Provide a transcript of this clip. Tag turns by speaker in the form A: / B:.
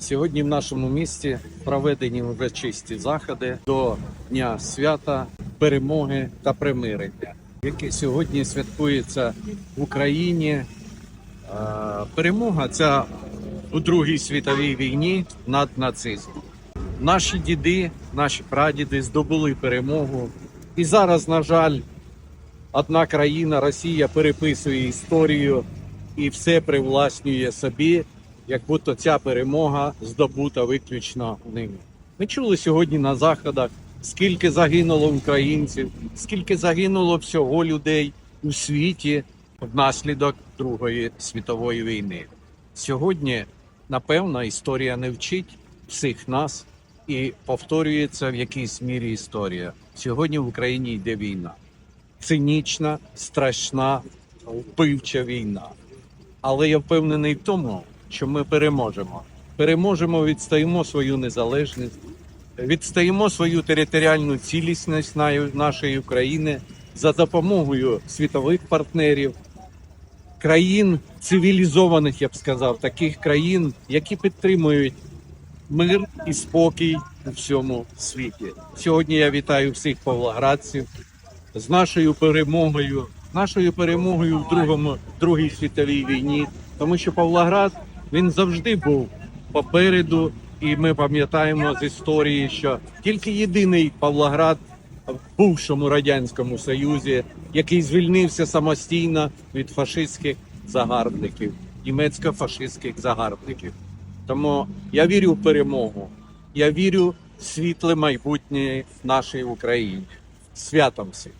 A: Сьогодні в нашому місті проведені урочисті заходи до Дня свята, перемоги та примирення, яке сьогодні святкується в Україні. Перемога ця у Другій світовій війні над нацизмом. Наші діди, наші прадіди здобули перемогу. І зараз, на жаль, одна країна, Росія, переписує історію і все привласнює собі, як будто ця перемога здобута виключно ними. Ми чули сьогодні на заходах, скільки загинуло українців, скільки загинуло всього людей у світі внаслідок Другої світової війни. Сьогодні, напевно, історія не вчить всіх нас і повторюється в якійсь мірі історія. Сьогодні в Україні йде війна. Цинічна, страшна, вбивча війна. Але я впевнений в тому, що ми переможемо. Переможемо, відстаємо свою незалежність, відстаємо свою територіальну цілісність нашої України за допомогою світових партнерів, країн цивілізованих, я б сказав, таких країн, які підтримують мир і спокій у всьому світі. Сьогодні я вітаю всіх павлоградців з нашою перемогою, нашою перемогою в другому другій світовій війні, тому що Павлоград він завжди був попереду, і ми пам'ятаємо з історії, що тільки єдиний Павлоград в бувшому радянському союзі, який звільнився самостійно від фашистських загарбників, німецько-фашистських загарбників. Тому я вірю в перемогу. Я вірю в світле майбутнє нашої України. Святом всіх!